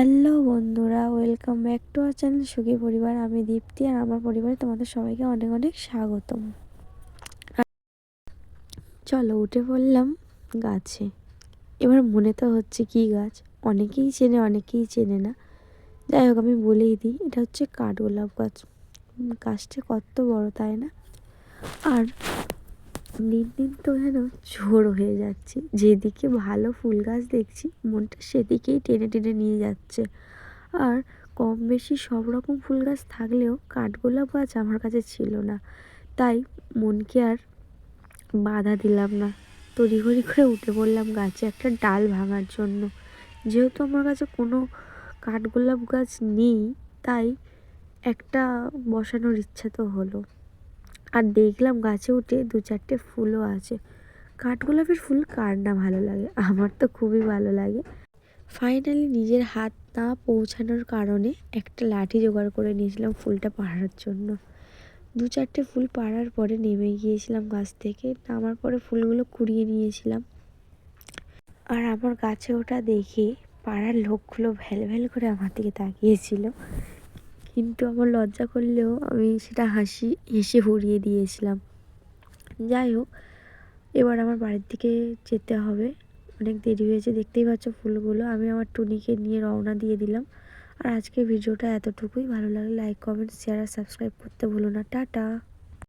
Hello বন্ধুরা, welcome back to our channel সুখী পরিবার। আমি দীপ্তি আর আমার পরিবারে তোমাদের সবাইকে অনেক অনেক স্বাগতম। চলো উঠে পড়লাম গাছে। এবার মনে তো হচ্ছে কি গাছ? অনেকেই চেনে অনেকেই চেনে না। যাই হোক, আমি বলেই দিই, এটা হচ্ছে কাঠগোলাপ গাছ। গাছটা কত বড়, তাই না? আর দিন দিন তো যেন ঝোড়ো হয়ে যাচ্ছে। যেদিকে ভালো ফুল গাছ দেখছি, মনটা সেদিকেই টেনে টেনে নিয়ে যাচ্ছে। আর কম বেশি সব রকম ফুল গাছ থাকলেও কাঠগোলাপ গাছ আমার কাছে ছিল না। তাই মনকে আর বাধা দিলাম না। তড়িঘড়ি করে উঠে পড়লাম গাছে একটা ডাল ভাঙার জন্য। যেহেতু আমার কাছে কোনো কাঠগোলাপ গাছ নেই, তাই একটা বসানোর ইচ্ছা তো হলো। আর দেখলাম গাছে উঠে দু চারটে ফুলও আছে। কাঠগোলাপের ফুল কার না ভালো লাগে? আমার তো খুবই ভালো লাগে। ফাইনালি নিজের হাত না পৌঁছানোর কারণে একটা লাঠি জোগাড় করে নিয়েছিলাম ফুলটা পাড়ার জন্য। দু চারটে ফুল পাড়ার পরে নেমে গিয়েছিলাম গাছ থেকে, নামার পরে ফুলগুলো কুড়িয়ে নিয়েছিলাম। আর আমার গাছে ওটা দেখে পাড়ার লোকগুলো ভ্যাল ভ্যাল করে আমার দিকে তাকিয়েছিল। কিন্তু আমার লজ্জা করলেও আমি সেটা হাসি, হেসে উড়িয়ে দিয়েছিলাম। যাই হোক, এবার আমার বাড়ির দিকে যেতে হবে। অনেক দেরি হয়েছে, দেখতেই পাচ্ছ ফুলগুলো। আমি আমার টুনিকে নিয়ে রওনা দিয়ে দিলাম। আর আজকের ভিডিওটা এতটুকুই। ভালো লাগলে লাইক কমেন্ট শেয়ার আর সাবস্ক্রাইব করতে ভুলো না। টাটা!